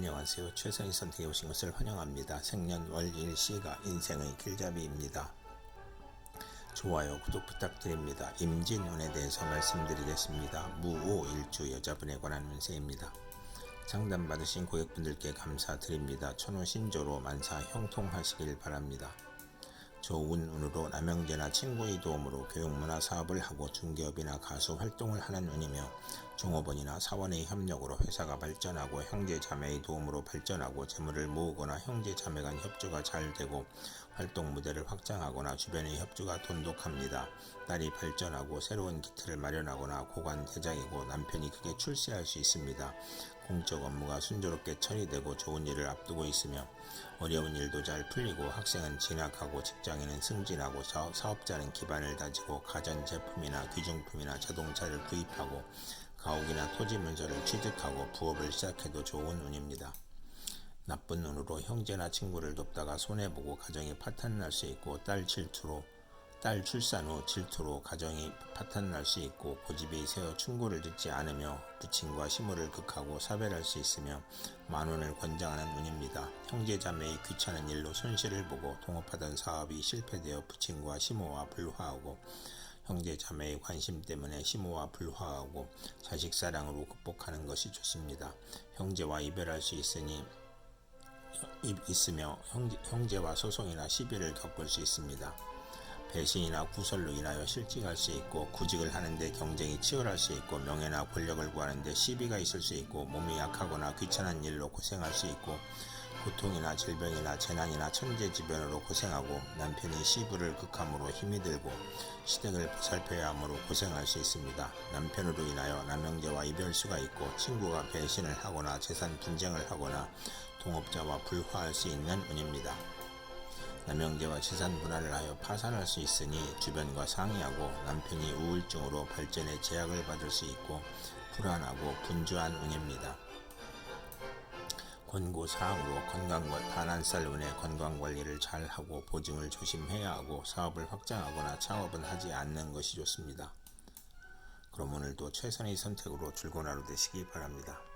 안녕하세요. 최선의 선택에 오신 것을 환영합니다. 생년 월일 시가 인생의 길잡이입니다. 좋아요, 구독 부탁드립니다. 임진운에 대해서 말씀드리겠습니다. 무오일주 여자분에 관한 운세입니다. 상담 받으신 고객분들께 감사드립니다. 천호 신조로 만사 형통하시길 바랍니다. 좋은 운으로 남영재나 친구의 도움으로 교육문화 사업을 하고 중개업이나 가수 활동을 하는 운이며 종업원이나 사원의 협력으로 회사가 발전하고 형제 자매의 도움으로 발전하고 재물을 모으거나 형제 자매 간 협조가 잘 되고 활동 무대를 확장하거나 주변의 협조가 돈독합니다. 딸이 발전하고 새로운 기틀을 마련하거나 고관 대장이고 남편이 크게 출세할 수 있습니다. 공적 업무가 순조롭게 처리되고 좋은 일을 앞두고 있으며 어려운 일도 잘 풀리고 학생은 진학하고 직장인은 승진하고 사- 사업자는 기반을 다지고 가전 제품이나 귀중품이나 자동차를 구입하고 가옥이나 토지 문서를 취득하고 부업을 시작해도 좋은 운입니다. 나쁜 눈으로 형제나 친구를 돕다가 손해보고 가정이 파탄날 수 있고 딸 질투로 딸 출산 후 질투로 가정이 파탄날 수 있고 고집이 세어 충고를 듣지 않으며 부친과 시무를 극하고 사별할 수 있으며 만원을 권장하는 운입니다. 형제자매의 귀찮은 일로 손실을 보고 동업하던 사업이 실패되어 부친과 시모와 불화하고 형제자매의 관심 때문에 시모와 불화하고 자식 사랑으로 극복하는 것이 좋습니다. 형제와 이별할 수 있으니 이- 있으며 형제, 형제 와 소송이나 시비를 겪을 수 있습니다. 배신이나 구설로 인하여 실직할 수 있고 구직을 하는데 경쟁이 치열할 수 있고 명예나 권력을 구하는데 시비가 있을 수 있고 몸이 약하거나 귀찮은 일로 고생할 수 있고 고통이나 질병이나 재난이나 천재지변으로 고생하고 남편이 시부를 극함으로 힘이 들고 시댁을 보살펴야 하므로 고생할 수 있습니다. 남편으로 인하여 남형제와 이별수가 있고 친구가 배신을 하거나 재산 분쟁을 하거나 동업자와 불화할 수 있는 운입니다. 남형제와 재산 분할을 하여 파산할 수 있으니 주변과 상의하고 남편이 우울증으로 발전에 제약을 받을 수 있고 불안하고 분주한 운입니다. 권고 사항으로 건강과 반한살 운의 건강 관리를 잘 하고 보증을 조심해야 하고 사업을 확장하거나 창업은 하지 않는 것이 좋습니다. 그럼 오늘도 최선의 선택으로 출근 하루 되시기 바랍니다.